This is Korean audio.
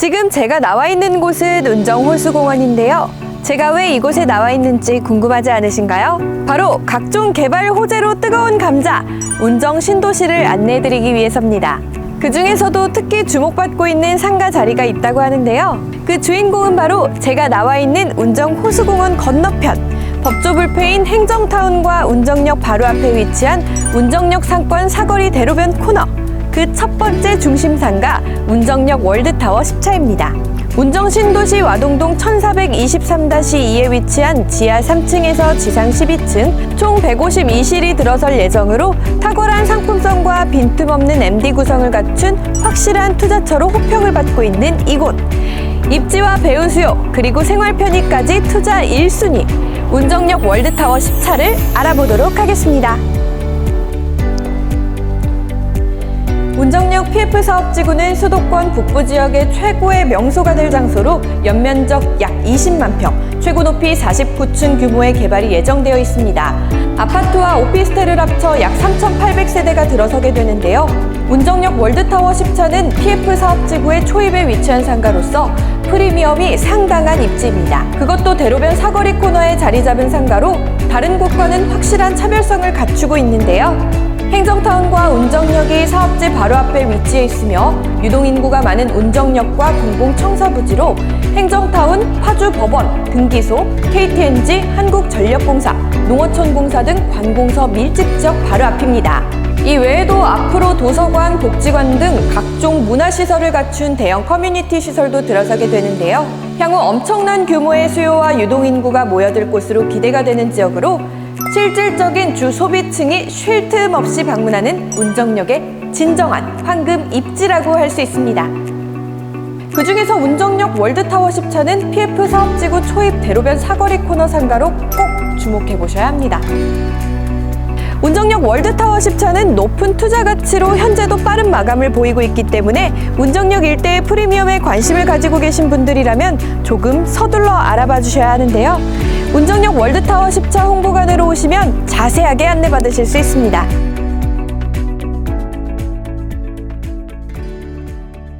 지금 제가 나와 있는 곳은 운정 호수공원인데요. 제가 왜 이곳에 나와 있는지 궁금하지 않으신가요? 바로 각종 개발 호재로 뜨거운 감자, 운정 신도시를 안내해드리기 위해서입니다. 그 중에서도 특히 주목받고 있는 상가 자리가 있다고 하는데요. 그 주인공은 바로 제가 나와 있는 운정 호수공원 건너편, 법조불패인 행정타운과 운정역 바로 앞에 위치한 운정역 상권 사거리 대로변 코너. 그 첫 번째 중심 상가 운정역 월드타워 10차입니다. 운정 신도시 와동동 1423-2에 위치한 지하 3층에서 지상 12층 총 152실이 들어설 예정으로 탁월한 상품성과 빈틈없는 MD 구성을 갖춘 확실한 투자처로 호평을 받고 있는 이곳. 입지와 배우 수요 그리고 생활 편의까지 투자 1순위 운정역 월드타워 10차를 알아보도록 하겠습니다. 운정역 PF 사업지구는 수도권 북부 지역의 최고의 명소가 될 장소로 연면적 약 20만 평, 최고 높이 49층 규모의 개발이 예정되어 있습니다. 아파트와 오피스텔을 합쳐 약 3,800세대가 들어서게 되는데요. 운정역 월드타워 10차는 PF 사업지구의 초입에 위치한 상가로서 프리미엄이 상당한 입지입니다. 그것도 대로변 사거리 코너에 자리 잡은 상가로 다른 곳과는 확실한 차별성을 갖추고 있는데요. 행정타운과 운정역이 사업지 바로 앞에 위치해 있으며 유동인구가 많은 운정역과 공공청사부지로 행정타운, 파주법원, 등기소, KTNG, 한국전력공사, 농어촌공사 등 관공서 밀집 지역 바로 앞입니다. 이 외에도 앞으로 도서관, 복지관 등 각종 문화시설을 갖춘 대형 커뮤니티 시설도 들어서게 되는데요. 향후 엄청난 규모의 수요와 유동인구가 모여들 곳으로 기대가 되는 지역으로 실질적인 주 소비층이 쉴 틈 없이 방문하는 운정역의 진정한 황금 입지라고 할 수 있습니다. 그 중에서 운정역 월드타워 10차는 PF 사업지구 초입 대로변 사거리 코너 상가로 꼭 주목해 보셔야 합니다. 운정역 월드타워 10차는 높은 투자 가치로 현재도 빠른 마감을 보이고 있기 때문에 운정역 일대의 프리미엄에 관심을 가지고 계신 분들이라면 조금 서둘러 알아봐 주셔야 하는데요. 운정역 월드타워 10차 홍보관으로 오시면 자세하게 안내받으실 수 있습니다.